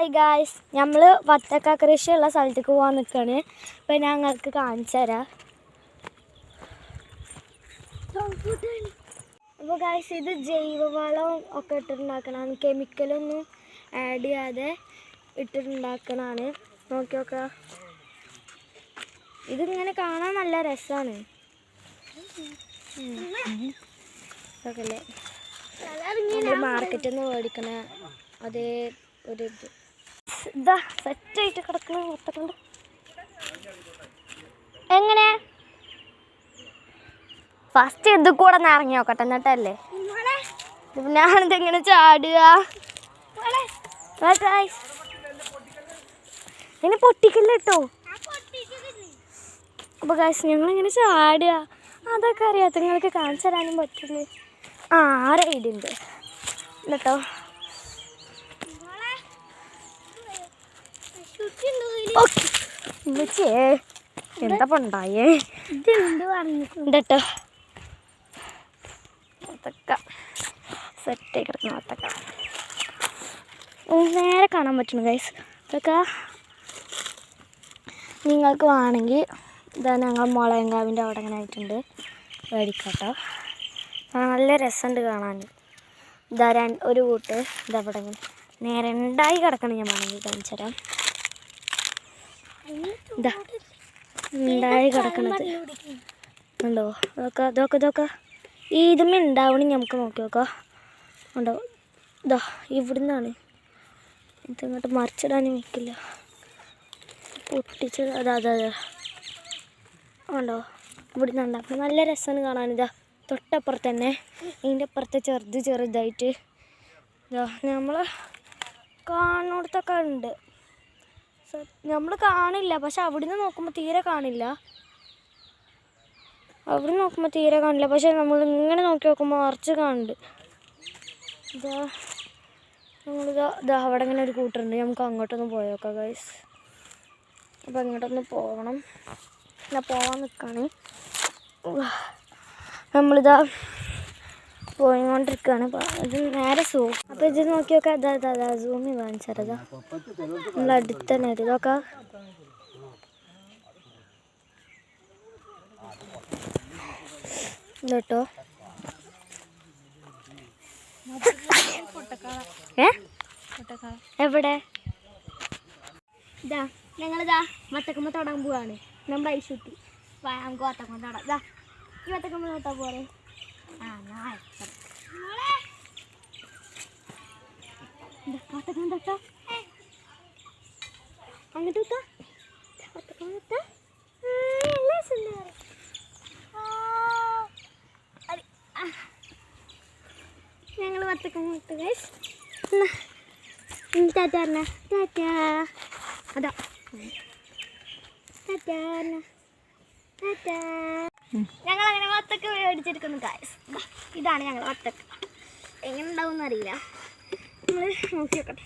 Hi guys നമ്മൾ വത്തക്ക കൃഷിയുള്ള സ്ഥലത്തേക്ക് പോകാൻ നിൽക്കുകയാണ് അപ്പം ഞങ്ങൾക്ക് കാണിച്ചു തരാം. അപ്പോൾ ഗായ്സ് ഇത് ജൈവവളം ഒക്കെ ഇട്ടിട്ടുണ്ടാക്കണതാണ്. കെമിക്കലൊന്നും ആഡ് ചെയ്യാതെ ഇട്ടിട്ടുണ്ടാക്കണതാണ്. നോക്കി നോക്ക. ഇതിങ്ങനെ കാണാൻ നല്ല രസമാണ് മാർക്കറ്റിൽ നിന്ന് മേടിക്കണ അതേ ഒരു ഇത്. ഇതാ സെറ്റായിട്ട് കിടക്കണ ഒത്തക്കൊണ്ട് എങ്ങനെ? ഫസ്റ്റ് ഇത് കൂടെ ഒന്ന് ഇറങ്ങി നോക്കട്ടെ എന്നിട്ടല്ലേ? ഞാനിത് എങ്ങനെ ചാടുക? ഇങ്ങനെ പൊട്ടിക്കില്ല കേട്ടോ. അപ്പൊ കാശ് ഞങ്ങളിങ്ങനെ ചാടുക. അതൊക്കെ അറിയാത്ത നിങ്ങൾക്ക് കാണിച്ചു തരാനും പറ്റില്ലേ ആ ആ റൈഡുണ്ട് ഉണ്ട്. ഉമ്മച്ചിയേ എന്താ പണ്ടായേ ഉണ്ടട്ടോ വത്തക്ക സെറ്റായി കിടക്കണം വത്തക്ക ഉം, നേരെ കാണാൻ പറ്റുന്നു ഗൈസ് ഇതൊക്കെ നിങ്ങൾക്ക് വേണമെങ്കിൽ ഇതാ ഞങ്ങൾ മുളയങ്കാവിന്റെ അവിടെ അങ്ങനെ ആയിട്ടുണ്ട്. മേടിക്കാട്ടോ. നല്ല രസമുണ്ട് കാണാൻ. ഇതാ ഒരു കൂട്ട് ഇതാ ഇവിടെ നേരെ ഉണ്ടായി കിടക്കണം ഞാൻ വേണമെങ്കിൽ കാണിച്ചു തരാം ഇതാ ഉണ്ടായി കിടക്കണത്. ഉണ്ടോ? അതൊക്കെ ഇതൊക്കെ ഇതൊക്കെ ഈ ഇതുമ്മ ഉണ്ടാവണി നമുക്ക് നോക്കി നോക്കാം. ഉണ്ടോ? ഇതാ ഇവിടുന്നാണ്. ഇതിങ്ങോട്ട് മറിച്ചിടാനും വെക്കില്ല പൊട്ടിച്ച് അതാ അതാ അതാ. ഉണ്ടോ? ഇവിടുന്ന് ഉണ്ടാക്കണം നല്ല രസമാണ് കാണാനിതാ തൊട്ടപ്പുറത്ത് തന്നെ ഇതിന്റെ അപ്പുറത്തെ ചെറുത് ചെറുതായിട്ട്. ഇതാ നമ്മൾ കാണുന്നിടത്തൊക്കെ ഉണ്ട്. നമ്മൾ കാണില്ല. പക്ഷെ അവിടുന്ന് നോക്കുമ്പോൾ തീരെ കാണില്ല. അവിടെ നോക്കുമ്പോൾ തീരെ കാണില്ല. പക്ഷെ നമ്മൾ ഇങ്ങനെ നോക്കി നോക്കുമ്പോൾ മറിച്ച് കാണുന്നുണ്ട് ഇതാ നമ്മളിതാ ഇതാ അവിടെ ഇങ്ങനെ ഒരു കൂട്ടുണ്ട്. നമുക്ക് അങ്ങോട്ടൊന്ന് പോയേക്കാം ഗൈസ് അപ്പോൾ അങ്ങോട്ടൊന്ന് പോകണം. ഞാൻ പോകാൻ നിൽക്കുകയാണ് നമ്മളിതാ പോയിക്കൊണ്ടിരിക്കുകയാണ്. ഇത് നേരെ സൂം അപ്പോൾ ഇത് നോക്കി നോക്കാം അതാ അതാ അതാ സൂമി കാണിച്ചതാ നമ്മൾ അടുത്ത് തന്നെ വരും ഇതൊക്കെ കേട്ടോ ഏ? എവിടെ? ഇതാ ഞങ്ങളിതാ വത്തക്കമ്മ തൊടാൻ പോവാണ് നമ്മുടെ ഐശുട്ടി വാ നമുക്ക് വത്തക്കമ്മ തൊടാം ഇതാ ഈ വത്തക്കമ്മ തൊട്ടാ പോരെ അങ്ങോട്ട് ഞങ്ങൾ വത്തക്കമ്മ തൊട്ട് ഗൈസ് ടാറ്റ പറഞ്ഞ. ടാറ്റ. അതാ. ടാറ്റ ടാറ്റ. ഞങ്ങൾ അങ്ങനെ വത്തക്ക മേടിച്ചെടുക്കുന്നു ഗായ്സ് ഇതാണ് ഞങ്ങൾ വത്തക്ക. എങ്ങനെ ഉണ്ടാവും എന്നറിയില്ല നമ്മൾ നോക്കി നോക്കട്ടെ